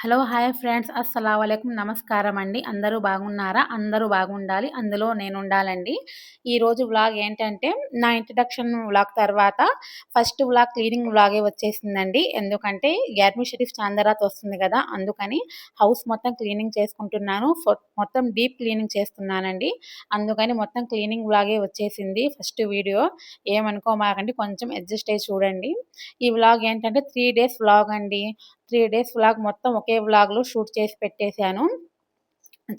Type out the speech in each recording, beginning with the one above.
Hello hi friends. అస్సలం నమస్కారం అండి. అందరూ బాగున్నారా? అందరూ బాగుండాలి. అందులో నేను ఉండాలండి ఈరోజు వ్లాగ్ ఏంటంటే నా ఇంట్రడక్షన్ వ్లాగ్ తర్వాత ఫస్ట్ వ్లాగ్ క్లీనింగ్ వ్లాగే వచ్చేసిందండి. ఎందుకంటే గ్యార్మి షరీఫ్ చాందరాత్ వస్తుంది కదా అందుకని హౌస్ మొత్తం క్లీనింగ్ చేసుకుంటున్నాను. మొత్తం డీప్ క్లీనింగ్ చేస్తున్నానండి. అందుకని మొత్తం క్లీనింగ్ వ్లాగే వచ్చేసింది ఫస్ట్ వీడియో. ఏమనుకోమాకండి కొంచెం అడ్జస్ట్ అయ్యి చూడండి. ఈ వ్లాగ్ ఏంటంటే త్రీ డేస్ వ్లాగ్ అండి. త్రీ డేస్ వ్లాగ్ మొత్తం ఒకే వ్లాగ్లో షూట్ చేసి పెట్టేశాను.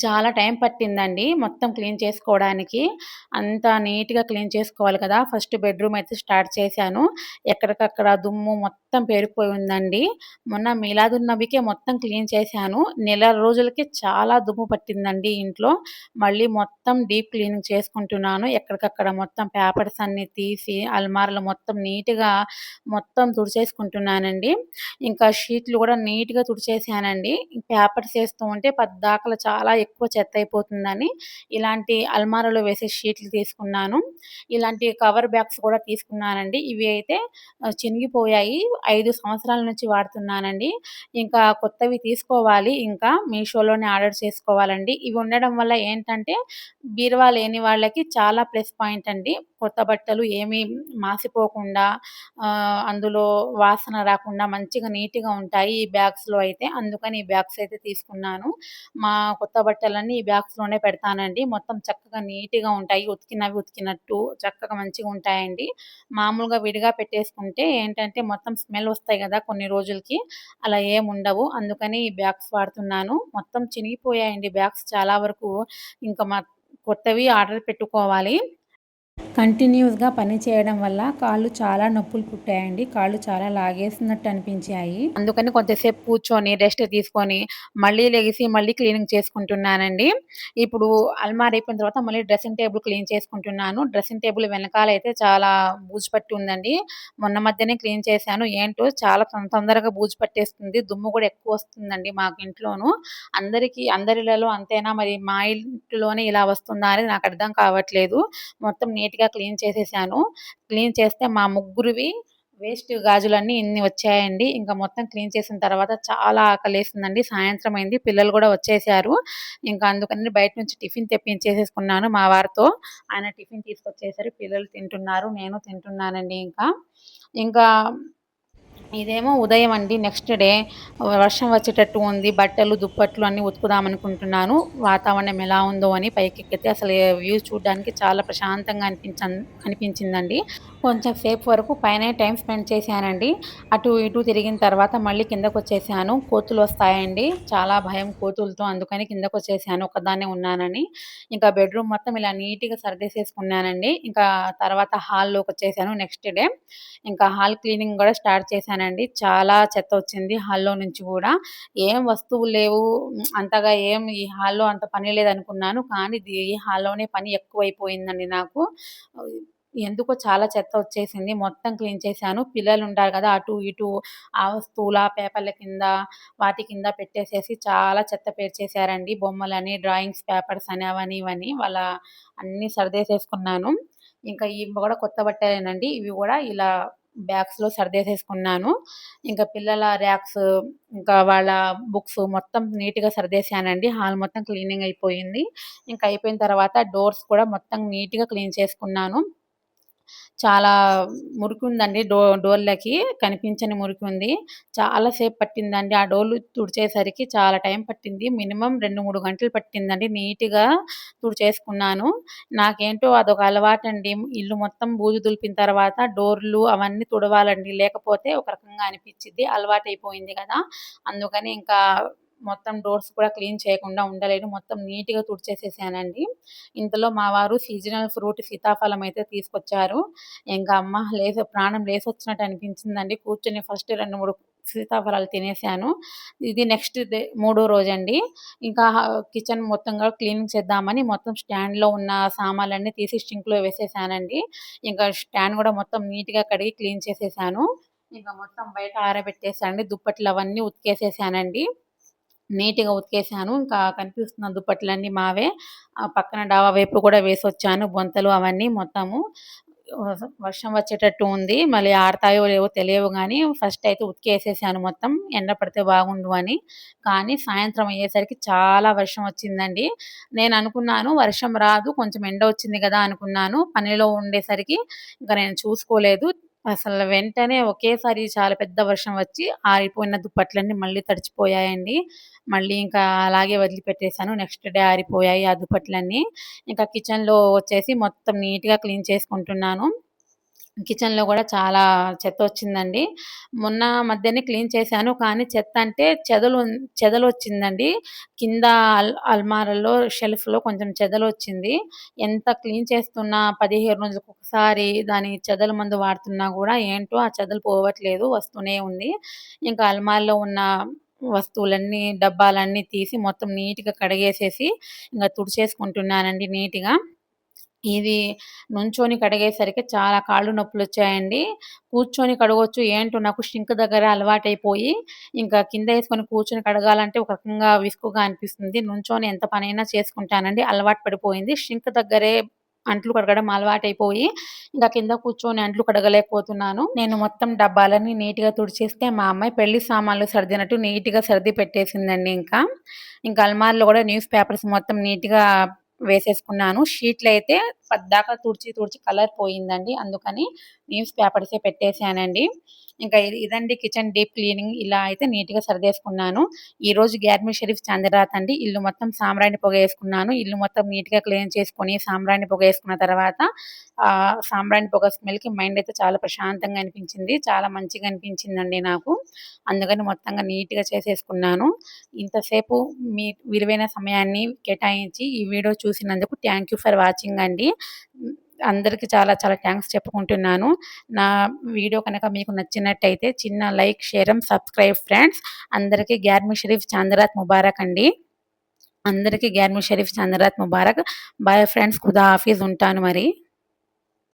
చాలా టైం పట్టిందండి మొత్తం క్లీన్ చేసుకోవడానికి. అంతా నీట్గా క్లీన్ చేసుకోవాలి కదా. ఫస్ట్ బెడ్రూమ్ అయితే స్టార్ట్ చేశాను. ఎక్కడికక్కడ దుమ్ము మొత్తం పేరుకుపోయి ఉందండి మొన్న మీలాదున్నవికే మొత్తం క్లీన్ చేశాను. నెల రోజులకి చాలా దుమ్ము పట్టిందండి ఇంట్లో. మళ్ళీ మొత్తం డీప్ క్లీనింగ్ చేసుకుంటున్నాను. ఎక్కడికక్కడ మొత్తం పేపర్స్ అన్ని తీసి అల్మారాలు మొత్తం నీట్గా మొత్తం తుడిచేసుకుంటున్నానండి. ఇంకా షీట్లు కూడా నీట్గా తుడిచేసానండి పేపర్స్ వేస్తూ ఉంటే పద్దాకలు చాలా ఎక్కువ చెత్త అయిపోతుందని ఇలాంటి అల్మారాలో వేసే షీట్లు తీసుకున్నాను. ఇలాంటి కవర్ బ్యాగ్స్ కూడా తీసుకున్నానండి. ఇవి అయితే చినిగిపోయాయి. ఐదు సంవత్సరాల నుంచి వాడుతున్నానండి. ఇంకా కొత్తవి తీసుకోవాలి. ఇంకా మీషోలోనే ఆర్డర్ చేసుకోవాలండి. ఇవి ఉండడం వల్ల ఏంటంటే బీరువా లేని వాళ్ళకి చాలా ప్లస్ పాయింట్ అండి. కొత్త బట్టలు ఏమీ మాసిపోకుండా అందులో వాసన రాకుండా మంచిగా నీట్గా ఉంటాయి ఈ బ్యాగ్స్లో అయితే. అందుకని ఈ బ్యాగ్స్ అయితే తీసుకున్నాను. మా కొత్త బట్టలన్నీ ఈ బ్యాగ్స్లోనే పెడతానండి. మొత్తం చక్కగా నీట్గా ఉంటాయి. ఉతికినవి ఉతికినట్టు చక్కగా మంచిగా ఉంటాయండి. మామూలుగా విడిగా పెట్టేసుకుంటే ఏంటంటే మొత్తం స్మెల్ వస్తాయి కదా కొన్ని రోజులకి. అలా ఏం ఉండవు. అందుకని ఈ బ్యాగ్స్ వాడుతున్నాను. మొత్తం చినిగిపోయాయండి బ్యాగ్స్ చాలా వరకు. ఇంకా మా కొత్తవి ఆర్డర్ పెట్టుకోవాలి. కంటిన్యూస్గా పని చేయడం వల్ల కాళ్ళు చాలా నొప్పులు పుట్టాయండి. కాళ్ళు చాలా లాగేసినట్టు అనిపించాయి. అందుకని కొంతసేపు కూర్చొని రెస్ట్ తీసుకొని మళ్ళీ లెగిసి మళ్ళీ క్లీనింగ్ చేసుకుంటున్నానండి. ఇప్పుడు అల్మార్ అయిపోయిన తర్వాత మళ్ళీ డ్రెస్సింగ్ టేబుల్ క్లీన్ చేసుకుంటున్నాను. డ్రెస్సింగ్ టేబుల్ వెనకాల అయితే చాలా బూజు పట్టి ఉందండి. మొన్న మధ్యనే క్లీన్ చేశాను. ఏంటో చాలా తొందరగా బూజు పట్టేస్తుంది. దుమ్ము కూడా ఎక్కువ వస్తుందండి మాకు ఇంట్లోనూ. అందరికీ అందరిలలో అంతేనా? మరి మా ఇంట్లోనే ఇలా వస్తుందా అనేది నాకు అర్థం కావట్లేదు. మొత్తం నీట్ నీట్గా క్లీన్ చేసేసాను. క్లీన్ చేస్తే మా ముగ్గురివి వేస్ట్ గాజులన్నీ ఇన్ని వచ్చాయండి. ఇంకా మొత్తం క్లీన్ చేసిన తర్వాత చాలా ఆకలేసిందండి. సాయంత్రం అయింది. పిల్లలు కూడా వచ్చేసారు. ఇంకా అందుకని బయట నుంచి టిఫిన్ తెప్పించేసేసుకున్నాను మా వారితో. ఆయన టిఫిన్ తీసుకొచ్చేసరి పిల్లలు తింటున్నారు. నేను తింటున్నానండి ఇంకా. ఇంకా ఇదేమో ఉదయం అండి నెక్స్ట్ డే వర్షం వచ్చేటట్టు ఉంది బట్టలు దుప్పట్లు అన్నీ ఉతుకుదాం అనుకుంటున్నాను. వాతావరణం ఎలా ఉందో అని పైకెక్కితే అసలు వ్యూ చూడడానికి చాలా ప్రశాంతంగా అనిపించ అనిపించిందండి. కొంచెం సేపు వరకు పైన టైం స్పెండ్ చేశానండి. అటు ఇటు తిరిగిన తర్వాత మళ్ళీ కిందకు వచ్చేసాను కోతులు వస్తాయండి. చాలా భయం కోతులతో అందుకని కిందకు వచ్చేసాను ఒకదాన్నే ఉన్నానని. ఇంకా బెడ్రూమ్ మొత్తం ఇలా నీట్గా సర్దేసేసుకున్నానండి. ఇంకా తర్వాత హాల్లోకి వచ్చేసాను నెక్స్ట్ డే. ఇంకా హాల్ క్లీనింగ్ కూడా స్టార్ట్ చేశాను చేశానండి చాలా చెత్త వచ్చింది హాల్లో నుంచి కూడా. ఏం వస్తువులు లేవు. అంతగా ఏం ఈ హాల్లో అంత పని లేదనుకున్నాను. కానీ ఈ హాల్లోనే పని ఎక్కువైపోయిందండి నాకు. ఎందుకో చాలా చెత్త వచ్చేసింది. మొత్తం క్లీన్ చేశాను. పిల్లలు ఉంటారు కదా అటు ఇటు ఆ వస్తువుల పేపర్ల కింద వాటి కింద పెట్టేసేసి చాలా చెత్త పేర్చేశారండి. బొమ్మలని డ్రాయింగ్స్ పేపర్స్ అని అవని ఇవని వాళ్ళ అన్నీ సర్దేసేసుకున్నాను. ఇంకా ఇవి కూడా కొత్త బట్టలేనండి. ఇవి కూడా ఇలా బ్యాగ్స్లో సర్దేసేసుకున్నాను. ఇంకా పిల్లల ర్యాక్స్ ఇంకా వాళ్ళ బుక్స్ మొత్తం నీట్గా సర్దేశానండి. హాల్ మొత్తం క్లీనింగ్ అయిపోయింది. ఇంకా అయిపోయిన తర్వాత డోర్స్ కూడా మొత్తం నీట్గా క్లీన్ చేసుకున్నాను. చాలా మురికి ఉందండి డో డోర్లకి కనిపించని మురికి ఉంది చాలాసేపు పట్టిందండి. ఆ డోర్లు తుడిచేసరికి చాలా టైం పట్టింది. మినిమం రెండు మూడు గంటలు పట్టిందండి. నీట్గా తుడిచేసుకున్నాను. నాకేంటో అదొక అలవాటు అండి ఇల్లు మొత్తం బూజు దులిపిన తర్వాత డోర్లు అవన్నీ తుడవాలండి. లేకపోతే ఒక రకంగా అనిపించింది అలవాటు అయిపోయింది కదా. అందుకని ఇంకా మొత్తం డోర్స్ కూడా క్లీన్ చేయకుండా ఉండలేను మొత్తం నీట్గా తుడిచేసేసానండి. ఇంతలో మా వారు సీజనల్ ఫ్రూట్ సీతాఫలం అయితే తీసుకొచ్చారు. ఇంకా అమ్మ లేస ప్రాణం లేసొచ్చినట్టు అనిపించిందండి. కూర్చొని ఫస్ట్ రెండు మూడు సీతాఫలాలు తినేసాను. ఇది నెక్స్ట్ మూడో రోజండి. ఇంకా కిచెన్ మొత్తంగా క్లీనింగ్ చేద్దామని మొత్తం స్టాండ్లో ఉన్న సామాన్లన్నీ తీసి స్టింక్లో వేసేసానండి. ఇంకా స్టాండ్ కూడా మొత్తం నీట్గా కడిగి క్లీన్ చేసేసాను. ఇంకా మొత్తం బయట ఆరబెట్టేసానండి దుప్పట్లు అవన్నీ ఉతికేసేసానండి. నీట్గా ఉతికేసాను ఇంకా కనిపిస్తున్న దుప్పట్లన్నీ మావే పక్కన డాబా వైపు కూడా వేసి వచ్చాను బొంతలు అవన్నీ మొత్తము వర్షం వచ్చేటట్టు ఉంది. మళ్ళీ ఆడతాయో లేవో తెలియవు కానీ ఫస్ట్ అయితే ఉతికేసేసాను మొత్తం. ఎండ పడితే బాగుండు అని. కానీ సాయంత్రం అయ్యేసరికి చాలా వర్షం వచ్చిందండి. నేను అనుకున్నాను వర్షం రాదు కొంచెం ఎండ వచ్చింది కదా అనుకున్నాను. పనిలో ఉండేసరికి ఇంకా నేను చూసుకోలేదు. అసలు వెంటనే ఒకేసారి చాలా పెద్ద వర్షం వచ్చి ఆరిపోయిన దుప్పట్లన్నీ మళ్ళీ తడిచిపోయాయండి. మళ్ళీ ఇంకా అలాగే వదిలిపెట్టేశాను నెక్స్ట్ డే ఆరిపోయాయి ఆ దుప్పట్లన్నీ. ఇంకా కిచెన్‌లో వచ్చేసి మొత్తం నీట్‌గా క్లీన్ చేసుకుంటున్నాను. కిచెన్‌లో కూడా చాలా చెత్త వచ్చిందండి మొన్న మధ్యనే క్లీన్ చేశాను. కానీ చెత్త అంటే చెదలు చెదలు వచ్చిందండి కింద అల్ అల్మారాలో షెల్ఫ్‌లో కొంచెం చెదలు వచ్చింది ఎంత క్లీన్ చేస్తున్నా 15 రోజులకొకసారి దాని చెదల మందు వాడుతున్నా కూడా ఏంటో ఆ చెదలు పోవట్లేదు. వస్తూనే ఉంది. ఇంకా అల్మారలో ఉన్న వస్తువులన్నీ డబ్బాలన్నీ తీసి మొత్తం నీట్‌గా కడిగేసేసి ఇంకా తుడిచేసుకుంటున్నానండి నీట్‌గా. ఇది నుంచొని కడిగేసరికి చాలా కాళ్ళు నొప్పులు వచ్చాయండి కూర్చొని కడగవచ్చు ఏంటో నాకు షింక్ దగ్గర అలవాటైపోయి, ఇంకా కింద వేసుకొని కూర్చొని కడగాలంటే ఒక రకంగా విసుగుగా అనిపిస్తుంది. నుంచొని ఎంత పనైనా చేసుకుంటానండి. అలవాటు పడిపోయింది. షింక్ దగ్గరే అంట్లు కడగడం అలవాటైపోయి, ఇంకా కింద కూర్చొని అంట్లు కడగలేకపోతున్నాను. నేను మొత్తం డబ్బాలన్నీ నీట్‌గా తుడిచేస్తే, మా అమ్మాయి పెళ్ళి సామాన్లు సర్దినట్టు నీట్‌గా సర్ది పెట్టేసిందండి ఇంకా. ఇంకా అల్మార్లో కూడా న్యూస్ పేపర్స్ మొత్తం నీట్‌గా వేసేసుకున్నాను. షీట్లయితే పద్దాకా తుడిచి, తుడిచి కలర్ పోయిందండి. అందుకని న్యూస్ పేపర్సే పెట్టేశానండి ఇంకా ఇది ఇదండి కిచెన్ డీప్ క్లీనింగ్. ఇలా అయితే నీట్‌గా సరిదేసుకున్నాను ఈరోజు గ్యాడ్మి షరీఫ్ చంద్రరాత్ అండి. ఇల్లు మొత్తం సాంబ్రాణి పొగేసుకున్నాను. ఇల్లు మొత్తం నీట్‌గా క్లీన్ చేసుకొని, సాంబ్రాణిని పొగ వేసుకున్న తర్వాత సామ్రాణి పొగ స్మెల్‌కి మైండ్ అయితే చాలా ప్రశాంతంగా అనిపించింది. చాలా మంచిగా అనిపించిందండి నాకు. అందుకని మొత్తంగా నీట్‌గా చేసేసుకున్నాను. ఇంతసేపు మీ విలువైన సమయాన్ని కేటాయించి ఈ వీడియో చూసినందుకు థ్యాంక్ యూ ఫర్ వాచింగ్ అండి. అందరికీ చాలా చాలా థ్యాంక్స్ చెప్పుకుంటున్నాను. నా వీడియో కనుక మీకు నచ్చినట్టయితే చిన్న like, share and subscribe friends. అందరికీ గ్యార్మి షరీఫ్ చాందరాత్ ముబారక్ అండి. అందరికీ గ్యార్మి షరీఫ్ చాంద్రాత్ ముబారక్. Bye friends. ఖుదా హాఫీజ్ ఉంటాను మరి.